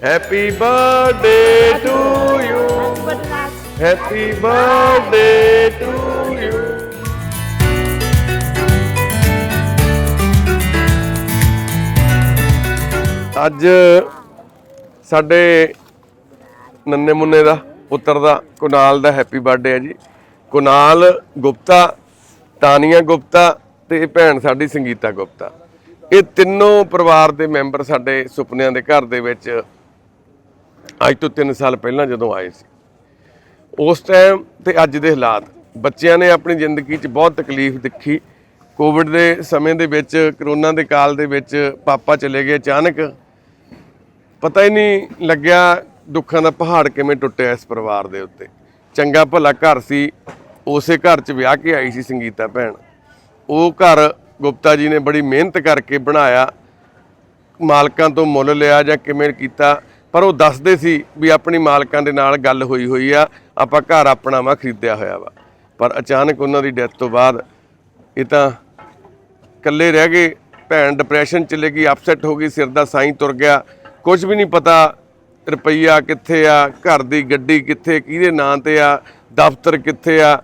Happy birthday to you happy birthday to you ਅੱਜ ਸਾਡੇ ਨੰਨੇ ਮੁੰਨੇ ਦਾ, ਪੁੱਤਰ ਦਾ, ਕੁਨਾਲ ਦਾ ਹੈਪੀ ਬਰਥਡੇ ਹੈ ਜੀ। ਕੁਨਾਲ ਗੁਪਤਾ, ਤਾਨੀਆ ਗੁਪਤਾ ਤੇ ਭੈਣ ਸਾਡੀ ਸੰਗੀਤਾ ਗੁਪਤਾ। ਇਹ ਤਿੰਨੋਂ ਪਰਿਵਾਰ ਦੇ ਮੈਂਬਰ ਸਾਡੇ ਸੁਪਨਿਆਂ ਦੇ ਘਰ ਦੇ ਵਿੱਚ ਅੱਜ ਤੋਂ 3 ਸਾਲ ਪਹਿਲਾਂ ਜਦੋਂ ਆਏ ਸੀ। ਉਸ ਟਾਈਮ ਤੇ ਅੱਜ ਦੇ ਹਾਲਾਤ, ਬੱਚਿਆਂ ਨੇ ਆਪਣੀ ਜ਼ਿੰਦਗੀ 'ਚ ਬਹੁਤ ਤਕਲੀਫ ਦੇਖੀ। ਕੋਵਿਡ ਦੇ ਸਮੇਂ ਦੇ ਵਿੱਚ, ਕਰੋਨਾ ਦੇ ਕਾਲ ਦੇ ਵਿੱਚ ਪਾਪਾ ਚਲੇ ਗਏ ਅਚਾਨਕ। ਪਤਾ ਹੀ ਨਹੀਂ ਲੱਗਿਆ ਦੁੱਖਾਂ ਦਾ ਪਹਾੜ ਕਿਵੇਂ ਟੁੱਟਿਆ ਇਸ ਪਰਿਵਾਰ ਦੇ ਉੱਤੇ। ਚੰਗਾ ਭਲਾ ਘਰ ਸੀ, ਉਸੇ ਘਰ 'ਚ ਵਿਆਹ ਕੇ ਆਈ ਸੀ ਸੰਗੀਤਾ ਭੈਣ। ਉਹ ਘਰ ਗੁਪਤਾ ਜੀ ਨੇ ਬੜੀ ਮਿਹਨਤ ਕਰਕੇ ਬਣਾਇਆ। ਮਾਲਕਾਂ ਤੋਂ ਮੁੱਲ ਲਿਆ ਜਾਂ ਕਿਵੇਂ ਕੀਤਾ ਪਰ ਉਹ ਦੱਸਦੇ ਸੀ ਵੀ ਆਪਣੀ ਮਾਲਕਾਂ ਦੇ ਨਾਲ ਗੱਲ ਹੋਈ ਹੋਈ ਆ, ਆਪਾਂ ਘਰ ਆਪਣਾ ਵਾ ਖਰੀਦਿਆ ਹੋਇਆ ਵਾ। ਪਰ ਅਚਾਨਕ ਉਹਨਾਂ ਦੀ ਡੈਥ ਤੋਂ ਬਾਅਦ ਇਹ ਤਾਂ ਇਕੱਲੇ ਰਹਿ ਗਏ, ਭੈਣ ਡਿਪਰੈਸ਼ਨ ਚ ਲੈ ਗਈ ਅਪਸੈਟ ਹੋ ਗਈ, ਸਿਰ ਦਾ ਸਾਈਂ ਤੁਰ ਗਿਆ। ਕੁਝ ਵੀ ਨਹੀਂ ਪਤਾ ਰੁਪਈਆ ਕਿੱਥੇ ਆ, ਘਰ ਦੀ ਗੱਡੀ ਕਿੱਥੇ, ਕਿਹਦੇ ਨਾਂ ਤੇ ਆ, ਦਫ਼ਤਰ ਕਿੱਥੇ ਆ।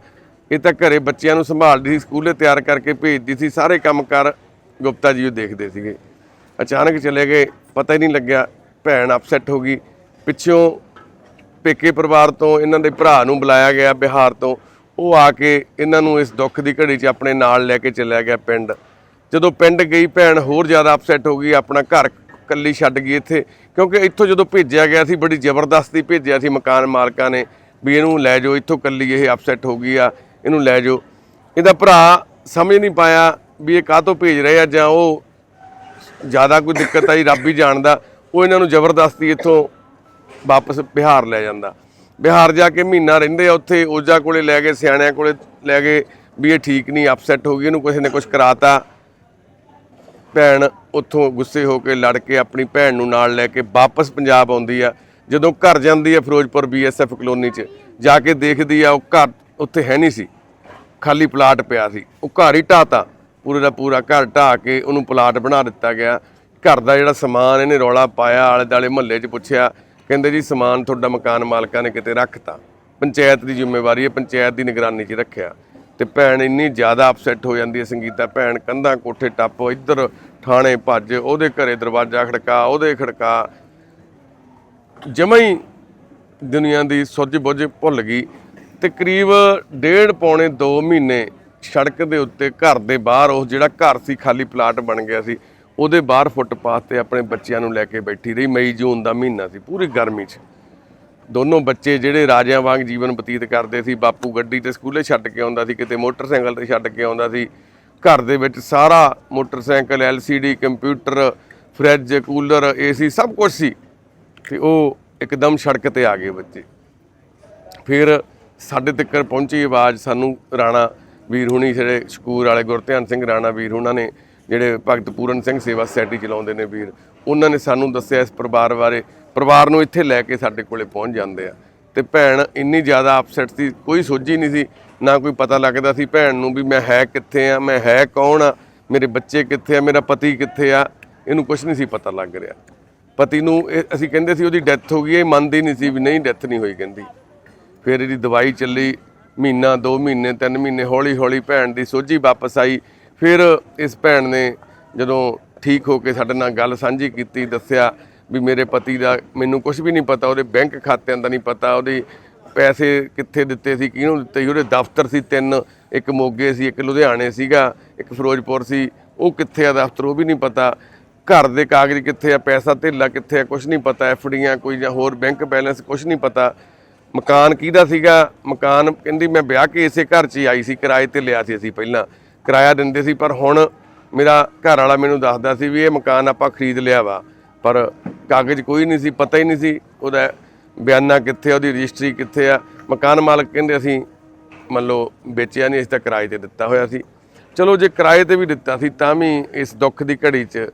ਇਹ ਤਾਂ ਘਰੇ ਬੱਚਿਆਂ ਨੂੰ ਸੰਭਾਲਦੀ ਸੀ, ਸਕੂਲੇ ਤਿਆਰ ਕਰਕੇ ਭੇਜਦੀ ਸੀ, ਸਾਰੇ ਕੰਮ ਕਰ ਗੁਪਤਾ ਜੀ ਉਹ ਦੇਖਦੇ ਸੀਗੇ। ਅਚਾਨਕ ਚਲੇ ਗਏ, ਪਤਾ ਹੀ ਨਹੀਂ ਲੱਗਿਆ ਭੈਣ ਅਪਸੈਟ ਹੋ ਗਈ। ਪਿੱਛੋਂ ਪੇਕੇ ਪਰਿਵਾਰ ਤੋਂ ਇਹਨਾਂ ਦੇ ਭਰਾ ਨੂੰ ਬੁਲਾਇਆ ਗਿਆ ਬਿਹਾਰ ਤੋਂ। ਉਹ ਆ ਕੇ ਇਹਨਾਂ ਨੂੰ ਇਸ ਦੁੱਖ ਦੀ ਘੜੀ 'ਚ ਆਪਣੇ ਨਾਲ ਲੈ ਕੇ ਚੱਲਿਆ ਗਿਆ ਪਿੰਡ। ਜਦੋਂ ਪਿੰਡ ਗਈ, ਭੈਣ ਹੋਰ ਜ਼ਿਆਦਾ ਅਪਸੈਟ ਹੋ ਗਈ, ਆਪਣਾ ਘਰ ਕੱਲੀ ਛੱਡ ਗਈ ਇੱਥੇ। ਕਿਉਂਕਿ ਇੱਥੋਂ ਜਦੋਂ ਭੇਜਿਆ ਗਿਆ ਸੀ, ਬੜੀ ਜ਼ਬਰਦਸਤੀ ਭੇਜਿਆ ਸੀ ਮਕਾਨ ਮਾਲਕਾਂ ਨੇ ਵੀ ਇਹਨੂੰ ਲੈ ਜਾਓ, ਇੱਥੋਂ ਕੱਲੀ ਇਹ ਅਪਸੈਟ ਹੋ ਗਈ ਆ, ਇਹਨੂੰ ਲੈ ਜਾਓ। ਇਹਦਾ ਭਰਾ ਸਮਝ ਨਹੀਂ ਪਾਇਆ ਵੀ ਇਹ ਕਾਹ ਤੋਂ ਭੇਜ ਰਹੇ ਆ ਜਾਂ ਉਹ ਜ਼ਿਆਦਾ ਕੋਈ ਦਿੱਕਤ ਆਈ, ਰੱਬ ਹੀ ਜਾਣਦਾ। ਉਹ ਇਹਨਾਂ ਨੂੰ ਜ਼ਬਰਦਸਤੀ ਇੱਥੋਂ ਵਾਪਸ ਬਿਹਾਰ ਲੈ ਜਾਂਦਾ। ਬਿਹਾਰ ਜਾ ਕੇ ਮਹੀਨਾ ਰਹਿੰਦੇ ਆ ਉੱਥੇ ਓਜਾ ਕੋਲੇ ਲੈ ਗਏ, ਸਿਆਣਿਆਂ ਕੋਲੇ ਲੈ ਗਏ ਵੀ ਇਹ ਠੀਕ ਨਹੀਂ ਅਪਸੈਟ ਹੋ ਗਈ, ਇਹਨੂੰ ਕਿਸੇ ਨੇ ਕੁਝ ਕਰਾਤਾ। ਭੈਣ ਉੱਥੋਂ ਗੁੱਸੇ ਹੋ ਕੇ ਲੜ ਕੇ ਆਪਣੀ ਭੈਣ ਨੂੰ ਨਾਲ ਲੈ ਕੇ ਵਾਪਸ ਪੰਜਾਬ ਆਉਂਦੀ ਆ। ਜਦੋਂ ਘਰ ਜਾਂਦੀ ਆ ਫਿਰੋਜ਼ਪੁਰ ਬੀਐਸਐਫ ਕਲੋਨੀ 'ਚ, ਜਾ ਕੇ ਦੇਖਦੀ ਆ, ਉਹ ਘਰ ਉੱਥੇ ਹੈ ਨਹੀਂ ਸੀ। ਖਾਲੀ ਪਲਾਟ ਪਿਆ ਸੀ। ਉਹ ਘਰ ਹੀ ਢਾਤਾ ਪੂਰੇ ਦਾ ਪੂਰਾ ਘਰ ਢਾ ਕੇ ਉਹਨੂੰ ਪਲਾਟ ਬਣਾ ਦਿੱਤਾ ਗਿਆ। ਘਰ ਦਾ ਜਿਹੜਾ ਸਮਾਨ ਇਹਨੇ ਰੌਲਾ ਪਾਇਆ ਆਲੇ ਦਾਲੇ ਮਹੱਲੇ 'ਚ ਪੁੱਛਿਆ, ਕਹਿੰਦੇ ਜੀ ਸਮਾਨ ਤੁਹਾਡਾ ਮਕਾਨ ਮਾਲਕਾਂ ਨੇ ਕਿਤੇ ਰੱਖਤਾ। ਪੰਚਾਇਤ ਦੀ ਜ਼ਿੰਮੇਵਾਰੀ ਹੈ, ਪੰਚਾਇਤ ਦੀ ਨਿਗਰਾਨੀ 'ਚ ਰੱਖਿਆ। ਤੇ ਭੈਣ ਇੰਨੀ ਜ਼ਿਆਦਾ ਅਪਸੈਟ ਹੋ ਜਾਂਦੀ ਹੈ ਸੰਗੀਤਾ, ਭੈਣ ਕੰਧਾਂ ਕੋਠੇ ਟੱਪ, ਇੱਧਰ ਥਾਣੇ ਭੱਜ, ਉਹਦੇ ਘਰੇ ਦਰਵਾਜ਼ਾ ਖੜਕਾ, ਉਹਦੇ ਖੜਕਾ। ਜਮਾਂ ਹੀ ਦੁਨੀਆ ਦੀ ਸੁੱਝ ਬੁੱਝ ਭੁੱਲ ਗਈ ਤੇ ਕਰੀਬ ਡੇਢ ਪੌਣੇ 2 ਮਹੀਨੇ ਸੜਕ ਦੇ ਉੱਤੇ ਘਰ ਦੇ ਬਾਹਰ ਉਹ ਜਿਹੜਾ ਘਰ ਸੀ, ਖਾਲੀ ਪਲਾਟ ਬਣ ਗਿਆ ਸੀ। ਉਹਦੇ ਬਾਹਰ ਫੁੱਟਪਾਥ ਤੇ ਆਪਣੇ ਬੱਚਿਆਂ ਨੂੰ ਲੈ ਕੇ ਬੈਠੀ ਰਹੀ। ਮਈ, ਜੂਨ ਦਾ ਮਹੀਨਾ ਸੀ, ਪੂਰੀ ਗਰਮੀ 'ਚ। ਦੋਨੋਂ ਬੱਚੇ ਜਿਹੜੇ ਰਾਜਿਆਂ ਵਾਂਗ ਜੀਵਨ ਬਤੀਤ ਕਰਦੇ ਸੀ, ਬਾਪੂ ਗੱਡੀ ਤੇ ਸਕੂਲੇ ਛੱਡ ਕੇ ਆਉਂਦਾ ਸੀ, ਕਿਤੇ ਮੋਟਰਸਾਈਕਲ ਤੇ ਛੱਡ ਕੇ ਆਉਂਦਾ ਸੀ। ਘਰ ਦੇ ਵਿੱਚ ਸਾਰਾ motorcycle LCD computer, fridge, cooler, AC ਸਭ ਕੁਝ ਸੀ। ਤੇ ਉਹ ਇੱਕਦਮ ਸੜਕ ਤੇ ਆ ਗਏ ਬੱਚੇ। ਫਿਰ ਸਾਡੇ ਤੱਕ ਪਹੁੰਚੀ ਆਵਾਜ਼ ਸਾਨੂੰ ਰਾਣਾ ਵੀਰ ਹੁਣੀ, ਜਿਹੜੇ ਸਕੂਲ ਵਾਲੇ ਗੁਰਧਿਆਨ ਸਿੰਘ ਰਾਣਾ ਵੀਰ ਉਹਨਾਂ ਨੇ ਜਿਹੜੇ ਭਗਤ ਪੂਰਨ ਸਿੰਘ ਸੇਵਾ ਸੋਸਾਇਟੀ ਚਲਾਉਂਦੇ ਨੇ ਵੀਰ, ਉਹਨਾਂ ਨੇ ਸਾਨੂੰ ਦੱਸਿਆ ਇਸ ਪਰਿਵਾਰ ਬਾਰੇ। ਪਰਿਵਾਰ ਨੂੰ ਇੱਥੇ ਲੈ ਕੇ ਸਾਡੇ ਕੋਲੇ ਪਹੁੰਚ ਜਾਂਦੇ ਆ। ਤੇ ਭੈਣ ਇੰਨੀ ਜ਼ਿਆਦਾ ਅਪਸੈਟ ਸੀ, ਕੋਈ ਸੋਝੀ ਨਹੀਂ ਸੀ, ਨਾ ਕੋਈ ਪਤਾ ਲੱਗਦਾ ਸੀ ਭੈਣ ਨੂੰ ਵੀ ਮੈਂ ਹੈ ਕਿੱਥੇ ਆ, ਮੈਂ ਹੈ ਕੌਣ ਆ, ਮੇਰੇ ਬੱਚੇ ਕਿੱਥੇ ਆ, ਮੇਰਾ ਪਤੀ ਕਿੱਥੇ ਆ, ਇਹਨੂੰ ਕੁਝ ਨਹੀਂ ਸੀ ਪਤਾ ਲੱਗ ਰਿਹਾ। ਪਤੀ ਨੂੰ ਇਹ- ਅਸੀਂ ਕਹਿੰਦੇ ਸੀ ਉਹਦੀ ਡੈਥ ਹੋ ਗਈ, ਇਹ ਮੰਨਦੀ ਨਹੀਂ ਸੀ ਵੀ ਨਹੀਂ ਡੈਥ ਨਹੀਂ ਹੋਈ ਕਹਿੰਦੀ। ਫਿਰ ਇਹਦੀ ਦਵਾਈ ਚੱਲੀ, ਮਹੀਨਾ 2 ਮਹੀਨੇ 3 ਮਹੀਨੇ ਹੌਲੀ ਹੌਲੀ ਭੈਣ ਦੀ ਸੋਝੀ ਵਾਪਸ ਆਈ ਫਿਰ ਇਸ ਭੈਣ ਨੇ ਜਦੋਂ ਠੀਕ ਹੋ ਕੇ ਸਾਡੇ ਨਾਲ ਗੱਲ ਸਾਂਝੀ ਕੀਤੀ, ਦੱਸਿਆ ਵੀ ਮੇਰੇ ਪਤੀ ਦਾ ਮੈਨੂੰ ਕੁਝ ਵੀ ਨਹੀਂ ਪਤਾ, ਉਹਦੇ ਬੈਂਕ ਖਾਤਿਆਂ ਦਾ ਨਹੀਂ ਪਤਾ, ਉਹਦੇ ਪੈਸੇ ਕਿੱਥੇ ਦਿੱਤੇ ਸੀ, ਕਿਹਨੂੰ ਦਿੱਤੇ ਸੀ, ਉਹਦੇ ਦਫ਼ਤਰ ਸੀ ਤਿੰਨ, ਇੱਕ ਮੋਗੇ ਸੀ, ਇੱਕ ਲੁਧਿਆਣੇ ਸੀਗਾ, ਇੱਕ ਫਿਰੋਜ਼ਪੁਰ ਸੀ, ਉਹ ਕਿੱਥੇ ਆ ਦਫ਼ਤਰ ਉਹ ਵੀ ਨਹੀਂ ਪਤਾ। ਘਰ ਦੇ ਕਾਗਜ਼ ਕਿੱਥੇ ਆ, ਪੈਸਾ ਧੇਲਾ ਕਿੱਥੇ ਆ ਕੁਝ ਨਹੀਂ ਪਤਾ, ਐਫਡੀਆਂ ਕੋਈ ਜਾਂ ਹੋਰ ਬੈਂਕ ਬੈਲੈਂਸ ਕੁਝ ਨਹੀਂ ਪਤਾ। ਮਕਾਨ ਕਿਹਦਾ ਸੀਗਾ? ਮਕਾਨ ਕਹਿੰਦੀ ਮੈਂ ਵਿਆਹ ਕੇ ਇਸੇ ਘਰ 'ਚ ਹੀ ਆਈ ਸੀ, ਕਿਰਾਏ ਤੇ ਲਿਆ ਸੀ ਅਸੀਂ ਪਹਿਲਾਂ। ਕਿਰਾਇਆ ਦਿੰਦੇ ਸੀ, ਪਰ ਹੁਣ ਮੇਰਾ ਘਰ ਵਾਲਾ ਮੈਨੂੰ ਦੱਸਦਾ ਸੀ ਵੀ ਇਹ ਮਕਾਨ ਆਪਾਂ ਖਰੀਦ ਲਿਆ ਵਾ, ਪਰ ਕਾਗਜ਼ ਕੋਈ ਨਹੀਂ ਸੀ, ਪਤਾ ਹੀ ਨਹੀਂ ਸੀ ਉਹਦਾ ਬਿਆਨਾ ਕਿੱਥੇ ਉਹਦੀ ਰਜਿਸਟਰੀ ਕਿੱਥੇ ਆ। ਮਕਾਨ ਮਾਲਕ ਕਹਿੰਦੇ ਅਸੀਂ ਮੰਨ ਲਓ ਵੇਚਿਆ ਨਹੀਂ, ਅਸੀਂ ਤਾਂ ਕਿਰਾਏ ਤੇ ਦਿੱਤਾ ਹੋਇਆ ਸੀ। ਚਲੋ ਜੇ ਕਿਰਾਏ ਤੇ ਵੀ ਦਿੱਤਾ ਸੀ, ਤਾਂ ਵੀ ਇਸ ਦੁੱਖ ਦੀ ਘੜੀ 'ਚ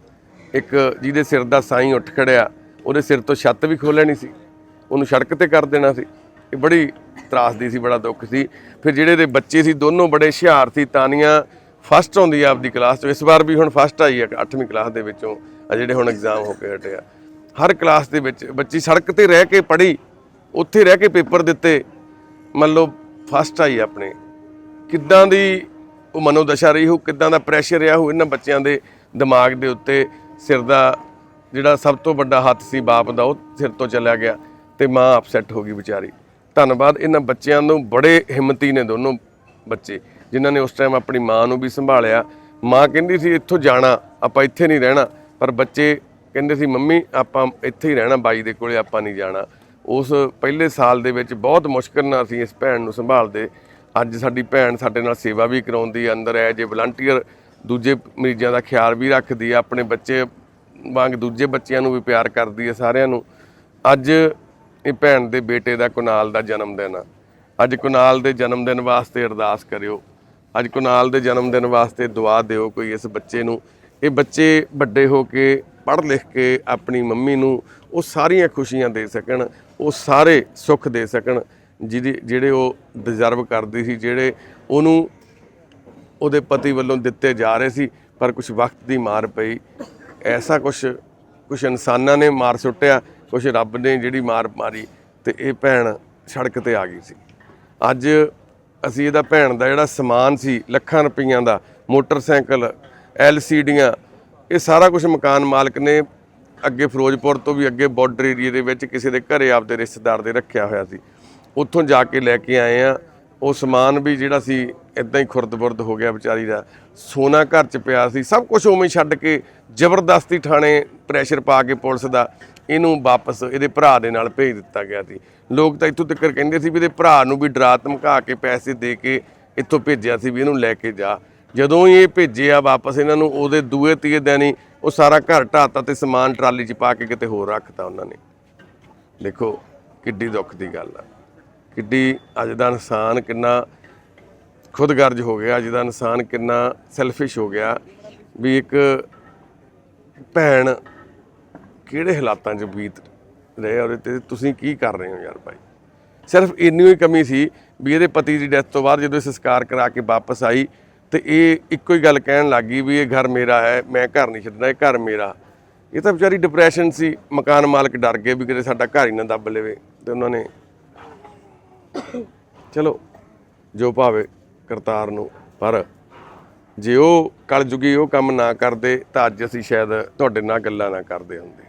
ਇੱਕ ਜਿਹਦੇ ਸਿਰ ਦਾ ਸਾਈਂ ਉੱਠ ਖੜਿਆ, ਉਹਦੇ ਸਿਰ ਤੋਂ ਛੱਤ ਵੀ ਖੋਲਣੀ ਸੀ, ਉਹਨੂੰ ਸੜਕ ਤੇ ਕਰ ਦੇਣਾ ਸੀ। ਇਹ ਬੜੀ ਤਰਾਸਦੀ ਸੀ, ਬੜਾ ਦੁੱਖ ਸੀ। ਫਿਰ ਜਿਹੜੇ ਦੇ ਬੱਚੇ ਸੀ, ਦੋਨੋਂ ਬੜੇ ਹੁਸ਼ਿਆਰ ਸੀ ਤਾਨੀਆਂ ਫਸਟ ਆਉਂਦੀ ਆ ਆਪਦੀ ਕਲਾਸ 'ਚ। ਇਸ ਵਾਰ ਵੀ ਹੁਣ ਫਸਟ ਆਈ ਆ 8ਵੀਂ ਕਲਾਸ ਦੇ ਵਿੱਚੋਂ, ਆ ਜਿਹੜੇ ਹੁਣ ਐਗਜ਼ਾਮ ਹੋ ਕੇ ਹਟਿਆ ਹਰ ਕਲਾਸ ਦੇ ਵਿੱਚ ਬੱਚੀ ਸੜਕ ਤੇ ਰਹਿ ਕੇ ਪੜ੍ਹੀ, ਉੱਥੇ ਰਹਿ ਕੇ ਪੇਪਰ ਦਿੱਤੇ। ਮੰਨ ਲਓ ਫਸਟ ਆਈ ਆਪਣੇ। ਕਿੱਦਾਂ ਦੀ ਉਹ ਮਨੋਦਸ਼ਾ ਰਹੀ ਹੋ ਕਿੱਦਾਂ ਦਾ ਪ੍ਰੈਸ਼ਰ ਰਿਹਾ ਹੋ ਇਹਨਾਂ ਬੱਚਿਆਂ ਦੇ ਦਿਮਾਗ ਦੇ ਉੱਤੇ, ਸਿਰ ਦਾ ਜਿਹੜਾ ਸਭ ਤੋਂ ਵੱਡਾ ਹੱਥ ਸੀ, ਬਾਪ ਦਾ, ਉਹ ਸਿਰ ਤੋਂ ਚਲਿਆ ਗਿਆ ਤੇ ਮਾਂ ਅਪਸੈਟ ਹੋ ਗਈ ਵਿਚਾਰੀ। ਧੰਨਵਾਦ। ਇਹਨਾਂ ਬੱਚਿਆਂ ਨੂੰ ਬੜੇ ਹਿੰਮਤੀ ਨੇ ਦੋਨੋਂ ਬੱਚੇ, ਜਿਨ੍ਹਾਂ ਨੇ ਉਸ ਟਾਈਮ ਆਪਣੀ ਮਾਂ ਨੂੰ ਵੀ ਸੰਭਾਲਿਆ। ਮਾਂ ਕਹਿੰਦੀ ਸੀ, ਇੱਥੋਂ ਜਾਣਾ, ਆਪਾਂ ਇੱਥੇ ਨਹੀਂ ਰਹਿਣਾ। ਪਰ ਬੱਚੇ ਕਹਿੰਦੇ ਸੀ, ਮੰਮੀ, ਆਪਾਂ ਇੱਥੇ ਹੀ ਰਹਿਣਾ, ਬਾਈ ਦੇ ਕੋਲੇ ਆਪਾਂ ਨਹੀਂ ਜਾਣਾ। ਉਸ ਪਹਿਲੇ ਸਾਲ ਦੇ ਵਿੱਚ ਬਹੁਤ ਮੁਸ਼ਕਲ ਨਾਲ ਅਸੀਂ ਇਸ ਭੈਣ ਨੂੰ ਸੰਭਾਲਦੇ। ਅੱਜ ਸਾਡੀ ਭੈਣ ਸਾਡੇ ਨਾਲ ਸੇਵਾ ਵੀ ਕਰਾਉਂਦੀ ਅੰਦਰ ਹੈ ਜੇ ਵਲੰਟੀਅਰ ਦੂਜੇ ਮਰੀਜ਼ਾਂ ਦਾ ਖਿਆਲ ਵੀ ਰੱਖਦੀ ਹੈ, ਆਪਣੇ ਬੱਚੇ ਵਾਂਗ ਦੂਜੇ ਬੱਚਿਆਂ ਨੂੰ ਵੀ ਪਿਆਰ ਕਰਦੀ ਹੈ ਸਾਰਿਆਂ ਨੂੰ। ਅੱਜ ਇਹ ਭੈਣ ਦੇ ਬੇਟੇ ਦਾ ਕੁਨਾਲ ਦਾ ਜਨਮ ਦਿਨ ਆ। ਅੱਜ ਕੁਨਾਲ ਦੇ ਜਨਮ ਦਿਨ ਵਾਸਤੇ ਅਰਦਾਸ ਕਰਿਓ। ਅੱਜ ਕੁਨਾਲ ਦੇ ਜਨਮ ਦਿਨ ਵਾਸਤੇ ਦੁਆ ਦਿਓ ਕੋਈ ਇਸ ਬੱਚੇ ਨੂੰ। ਇਹ ਬੱਚੇ ਵੱਡੇ ਹੋ ਕੇ ਪੜ੍ਹ ਲਿਖ ਕੇ ਆਪਣੀ ਮੰਮੀ ਨੂੰ ਉਹ ਸਾਰੀਆਂ ਖੁਸ਼ੀਆਂ ਦੇ ਸਕਣ, ਉਹ ਸਾਰੇ ਸੁੱਖ ਦੇ ਸਕਣ, ਜਿਹਦੇ, ਜਿਹੜੇ ਉਹ ਡਿਜ਼ਰਵ ਕਰਦੀ ਸੀ, ਜਿਹੜੇ ਉਹਨੂੰ ਉਹਦੇ ਪਤੀ ਵੱਲੋਂ ਦਿੱਤੇ ਜਾ ਰਹੇ ਸੀ, ਪਰ ਕੁਝ ਵਕਤ ਦੀ ਮਾਰ ਪਈ। ਐਸਾ ਕੁਝ ਕੁਝ ਇਨਸਾਨਾਂ ਨੇ ਮਾਰ ਸੁੱਟਿਆ। ਕੁਝ ਰੱਬ ਨੇ ਜਿਹੜੀ ਮਾਰ ਮਾਰੀ ਤੇ ਇਹ ਭੈਣ ਸੜਕ ਤੇ ਆ ਗਈ ਸੀ। ਅੱਜ ਅਸੀਂ ਇਹਦਾ ਭੈਣ ਦਾ ਜਿਹੜਾ ਸਮਾਨ ਸੀ, ਲੱਖਾਂ ਰੁਪਈਆਂ ਦਾ, ਮੋਟਰਸਾਈਕਲ ਐਲਸੀਡੀਆਂ ਇਹ ਸਾਰਾ ਕੁਝ ਮਕਾਨ ਮਾਲਕ ਨੇ ਅੱਗੇ ਫਿਰੋਜ਼ਪੁਰ ਤੋਂ ਵੀ ਅੱਗੇ ਬਾਰਡਰ ਏਰੀਏ ਦੇ ਵਿੱਚ ਕਿਸੇ ਦੇ ਘਰੇ ਆਪਦੇ ਰਿਸ਼ਤੇਦਾਰ ਦੇ ਰੱਖਿਆ ਹੋਇਆ ਸੀ। ਉੱਥੋਂ ਜਾ ਕੇ ਲੈ ਕੇ ਆਏ ਆ। ਉਹ ਸਮਾਨ ਵੀ ਜਿਹੜਾ ਸੀ ਇਦਾਂ ਹੀ ਖੁਰਦ-ਬੁਰਦ ਹੋ ਗਿਆ ਵਿਚਾਰੀ ਦਾ। ਸੋਨਾ ਘਰ 'ਚ ਪਿਆ ਸੀ। ਸਭ ਕੁਝ ਉਵੇਂ ਛੱਡ ਕੇ ਜ਼ਬਰਦਸਤੀ ਥਾਣੇ ਪ੍ਰੈਸ਼ਰ ਪਾ ਕੇ ਪੁਲਿਸ ਦਾ। ਇਹਨੂੰ ਵਾਪਸ ਇਹਦੇ ਭਰਾ ਦੇ ਨਾਲ ਭੇਜ ਦਿੱਤਾ ਗਿਆ ਸੀ। ਲੋਕ ਤਾਂ ਇੱਥੋਂ ਤੱਕ ਕਹਿੰਦੇ ਸੀ ਵੀ ਇਹਦੇ ਭਰਾ ਨੂੰ ਵੀ ਡਰਾ ਧਮਕਾ ਕੇ ਪੈਸੇ ਦੇ ਕੇ ਇੱਥੋਂ ਭੇਜਿਆ ਸੀ ਵੀ ਇਹਨੂੰ ਲੈ ਕੇ ਜਾ। ਜਦੋਂ ਹੀ ਇਹ ਭੇਜਿਆ ਵਾਪਸ ਇਹਨਾਂ ਨੂੰ, ਉਹਦੇ ਦੂਏ ਤੀਏ ਦਿਨ ਹੀ ਉਹ ਸਾਰਾ ਘਰ ਢਾਤਾ ਤੇ ਸਮਾਨ ਟਰਾਲੀ 'ਚ ਪਾ ਕੇ ਕਿਤੇ ਹੋਰ ਰੱਖਤਾ ਉਹਨਾਂ ਨੇ। ਦੇਖੋ, ਕਿੱਡੀ ਦੁੱਖ ਦੀ ਗੱਲ ਆ। ਕਿੱਡੀ ਅੱਜ ਦਾ ਇਨਸਾਨ ਕਿੰਨਾ ਖੁਦਗਰਜ ਹੋ ਗਿਆ, ਅੱਜ ਦਾ ਇਨਸਾਨ ਕਿੰਨਾ ਸੈਲਫਿਸ਼ ਹੋ ਗਿਆ ਵੀ ਇੱਕ ਭੈਣ ਕਿਹੜੇ ਹਾਲਾਤਾਂ 'ਚ ਬੀਤ ਰਹੇ ਔਰ ਤੇ ਤੁਸੀਂ ਕੀ ਕਰ ਰਹੇ ਹੋ ਯਾਰ ਭਾਈ? ਸਿਰਫ ਇੰਨੀ ਹੀ ਕਮੀ ਸੀ ਵੀ ਇਹਦੇ ਪਤੀ ਦੀ ਡੈਥ ਤੋਂ ਬਾਅਦ ਜਦੋਂ ਇਹ ਸੰਸਕਾਰ ਕਰਾ ਕੇ ਵਾਪਸ ਆਈ ਤੇ ਇਹ ਇੱਕੋ ਹੀ ਗੱਲ ਕਹਿਣ ਲੱਗੀ ਵੀ ਇਹ ਘਰ ਮੇਰਾ ਹੈ, ਮੈਂ ਘਰ ਨਹੀਂ ਛੱਡਣਾ, ਇਹ ਘਰ ਮੇਰਾ। ਇਹ ਤਾਂ ਵਿਚਾਰੀ ਡਿਪਰੈਸ਼ਨ ਸੀ, ਮਕਾਨ ਮਾਲਕ ਡਰ ਗਏ ਵੀ ਕਿਤੇ ਸਾਡਾ ਘਰ ਹੀ ਨਾ ਦੱਬ ਲਵੇ ਤੇ ਉਹਨਾਂ ਨੇ ਚਲੋ, ਜੋ ਭਾਵੇ ਕਰਤਾਰ ਨੂੰ, ਪਰ ਜੇ ਉਹ ਕਲਯੁਗੀ ਉਹ ਕੰਮ ਨਾ ਕਰਦੇ ਤਾਂ ਅੱਜ ਅਸੀਂ ਸ਼ਾਇਦ ਤੁਹਾਡੇ ਨਾਲ ਗੱਲਾਂ ਨਾ ਕਰਦੇ ਹੁੰਦੇ।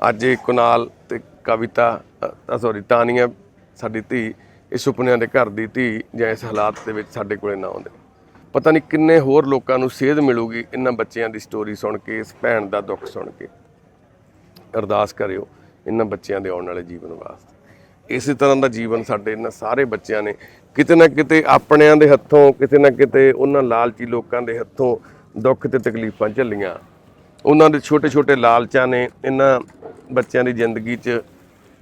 ਅੱਜ ਇਹ ਕੁਨਾਲ ਤੇ ਕਵਿਤਾ ਸੌਰੀ ਤਾਨੀਆ ਸਾਡੀ ਧੀ, ਇਹ ਸੁਪਨਿਆਂ ਦੇ ਘਰ ਦੀ ਧੀ ਜਾਂ ਇਸ ਹਾਲਾਤ ਦੇ ਵਿੱਚ ਸਾਡੇ ਕੋਲੇ ਨਾ ਆਉਂਦੇ। ਪਤਾ ਨਹੀਂ ਕਿੰਨੇ ਹੋਰ ਲੋਕਾਂ ਨੂੰ ਸੇਧ ਮਿਲੂਗੀ ਇਹਨਾਂ ਬੱਚਿਆਂ ਦੀ ਸਟੋਰੀ ਸੁਣ ਕੇ, ਇਸ ਭੈਣ ਦਾ ਦੁੱਖ ਸੁਣ ਕੇ। ਅਰਦਾਸ ਕਰਿਓ, ਇਹਨਾਂ ਬੱਚਿਆਂ ਦੇ ਆਉਣ ਵਾਲੇ ਜੀਵਨ ਵਾਸਤੇ। ਇਸੇ ਤਰ੍ਹਾਂ ਦਾ ਜੀਵਨ ਸਾਡੇ ਇਹਨਾਂ ਸਾਰੇ ਬੱਚਿਆਂ ਨੇ, ਕਿਤੇ ਨਾ ਕਿਤੇ ਆਪਣਿਆਂ ਦੇ ਹੱਥੋਂ, ਕਿਤੇ ਨਾ ਕਿਤੇ ਉਹਨਾਂ ਲਾਲਚੀ ਲੋਕਾਂ ਦੇ ਹੱਥੋਂ ਦੁੱਖ ਤੇ ਤਕਲੀਫਾਂ ਝੱਲੀਆਂ। ਉਹਨਾਂ ਦੇ ਛੋਟੇ ਛੋਟੇ ਲਾਲਚਾਂ ਨੇ ਇਹਨਾਂ ਬੱਚਿਆਂ ਦੀ ਜ਼ਿੰਦਗੀ 'ਚ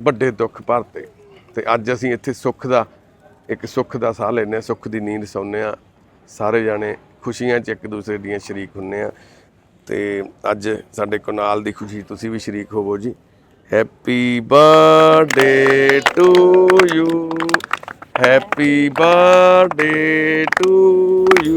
ਵੱਡੇ ਦੁੱਖ ਭਰਤੇ। ਤੇ ਅੱਜ ਅਸੀਂ ਇੱਥੇ ਸੁੱਖ ਦਾ, ਇੱਕ ਸੁੱਖ ਦਾ ਸਾਹ ਲੈਂਦੇ ਹਾਂ, ਸੁੱਖ ਦੀ ਨੀਂਦ ਸੌਂਦੇ ਹਾਂ। ਸਾਰੇ ਜਾਣੇ ਖੁਸ਼ੀਆਂ 'ਚ ਇੱਕ ਦੂਸਰੇ ਦੀਆਂ ਸ਼ਰੀਕ ਹੁੰਨੇ ਆ ਤੇ ਅੱਜ ਸਾਡੇ ਕੋਨਾਲ ਦੀ ਖੁਸ਼ੀ ਤੁਸੀਂ ਵੀ ਸ਼ਰੀਕ ਹੋਵੋ ਜੀ। Happy birthday to you happy birthday to you